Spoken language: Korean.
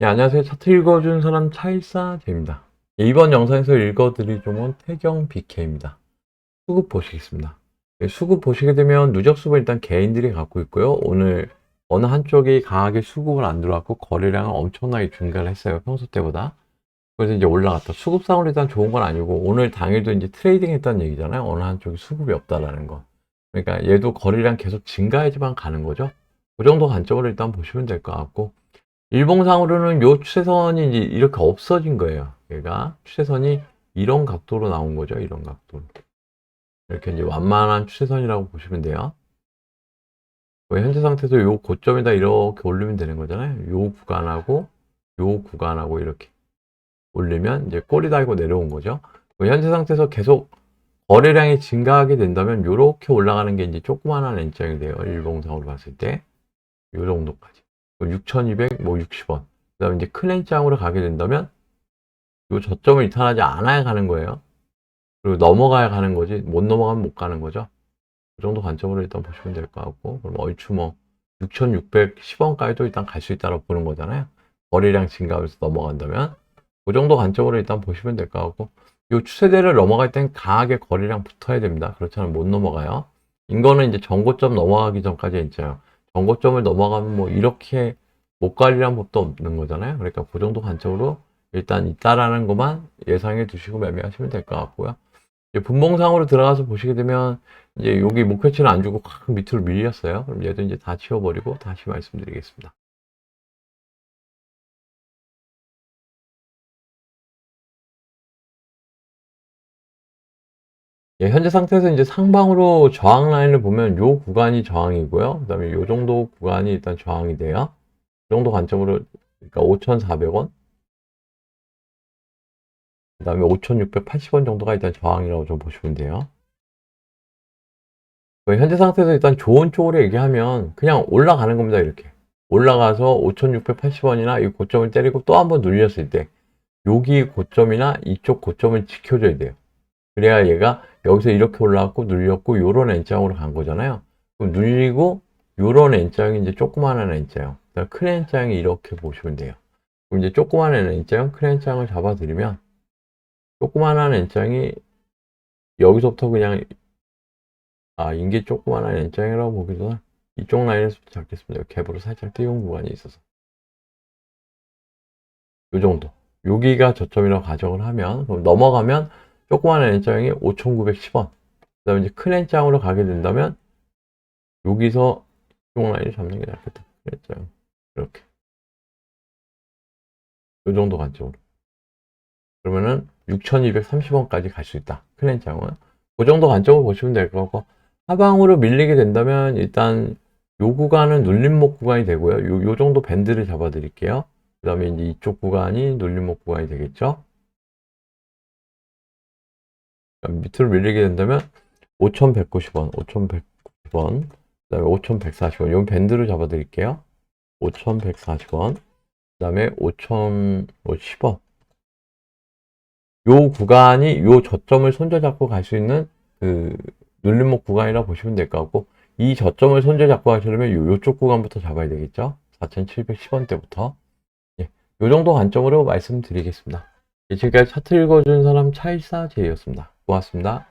네, 안녕하세요. 차트 읽어준 사람 차일사 제입니다. 예, 이번 영상에서 읽어드릴 종은 태경 BK입니다. 수급 보시겠습니다. 예, 수급 보시게 되면 누적 수급은 일단 개인들이 갖고 있고요. 오늘 어느 한쪽이 강하게 수급을 안 들어왔고 거래량은 엄청나게 증가를 했어요. 평소 때보다. 그래서 이제 올라갔다. 수급상으로 일단 좋은 건 아니고 오늘 당일도 이제 트레이딩 했다는 얘기잖아요. 어느 한쪽이 수급이 없다라는 거. 그러니까 얘도 거래량 계속 증가해야지만 가는 거죠. 그 정도 관점으로 일단 보시면 될 것 같고 일봉상으로는 요 추세선이 이제 이렇게 없어진 거예요. 얘가 추세선이 이런 각도로 나온 거죠. 이런 각도로. 이렇게 이제 완만한 추세선이라고 보시면 돼요. 뭐 현재 상태에서 요 고점에다 이렇게 올리면 되는 거잖아요. 요 구간하고 요 구간하고 이렇게 올리면 이제 꼬리 달고 내려온 거죠. 뭐 현재 상태에서 계속 거래량이 증가하게 된다면 이렇게 올라가는 게 이제 조그만한 N장이 돼요. 일봉상으로 봤을 때. 요 정도까지. 6,200, 뭐 60원. 그 다음에 이제 큰 N장으로 가게 된다면 요 저점을 이탈하지 않아야 가는 거예요. 그리고 넘어가야 가는 거지. 못 넘어가면 못 가는 거죠. 그 정도 관점으로 일단 보시면 될 것 같고. 그럼 얼추 뭐 6,610원까지도 일단 갈 수 있다고 보는 거잖아요. 거래량 증가하면서 넘어간다면. 그 정도 관점으로 일단 보시면 될 것 같고. 요 추세대를 넘어갈 땐 강하게 거래량 붙어야 됩니다. 그렇지 않으면 못 넘어가요. 인거는 이제 전고점 넘어가기 전까지 있잖 아요. 전고점을 넘어가면 뭐 이렇게 못 가리란 법도 없는 거잖아요. 그러니까 그 정도 관점으로 일단 있다라는 것만 예상해 두시고 매매하시면 될 것 같고요. 분봉상으로 들어가서 보시게 되면 이제 여기 목표치는 안 주고 확 밑으로 밀렸어요. 그럼 얘도 이제 다 치워버리고 다시 말씀드리겠습니다. 예, 현재 상태에서 이제 상방으로 저항 라인을 보면 요 구간이 저항이고요. 그 다음에 요 정도 구간이 일단 저항이 돼요. 이 정도 관점으로, 그러니까 5,400원. 그 다음에 5,680원 정도가 일단 저항이라고 좀 보시면 돼요. 그 현재 상태에서 일단 좋은 쪽으로 얘기하면 그냥 올라가는 겁니다. 이렇게. 올라가서 5,680원이나 이 고점을 때리고 또 한번 눌렸을 때 여기 고점이나 이쪽 고점을 지켜줘야 돼요. 그래야 얘가 여기서 이렇게 올라왔고 눌렸고 요런 N장으로 간 거잖아요. 그럼 눌리고 요런 N장이 이제 조그마한 N장. 그다음 큰 N장이 이렇게 보시면 돼요. 그럼 이제 조그마한 N장, 큰 N장을 잡아드리면 조그마한 N장이 여기서부터 그냥 아 이게 조그마한 N장이라고 보기보다 이쪽 라인에서부터 잡겠습니다. 갭으로 살짝 띄운 구간이 있어서 요 정도. 여기가 저점이라고 가정을 하면 넘어가면 조그마한 N장이 5,910원. 그 다음에 이제 큰 N장으로 가게 된다면, 여기서 이쪽 라인을 잡는 게 낫겠다. N장. 이렇게. 이 정도 관점으로. 그러면은 6,230원까지 갈 수 있다. 큰 N장은. 그 정도 관점으로 보시면 될 거고, 하방으로 밀리게 된다면, 일단, 요 구간은 눌림목 구간이 되고요. 요, 요 정도 밴드를 잡아 드릴게요. 그 다음에 이제 이쪽 구간이 눌림목 구간이 되겠죠. 밑으로 밀리게 된다면 5,190원, 5,190원, 그 다음에 5,140원. 이 밴드를 잡아 드릴게요. 5,140원, 그 다음에 5,010원. 요 구간이 요 저점을 손잡고 갈 수 있는 그 눌림목 구간이라고 보시면 될 것 같고 이 저점을 손잡고 가시려면 요, 요쪽 구간부터 잡아야 되겠죠. 4,710원대부터. 예, 요 정도 관점으로 말씀드리겠습니다. 예, 지금까지 차트 읽어준 사람 차일사제였습니다. 고맙습니다.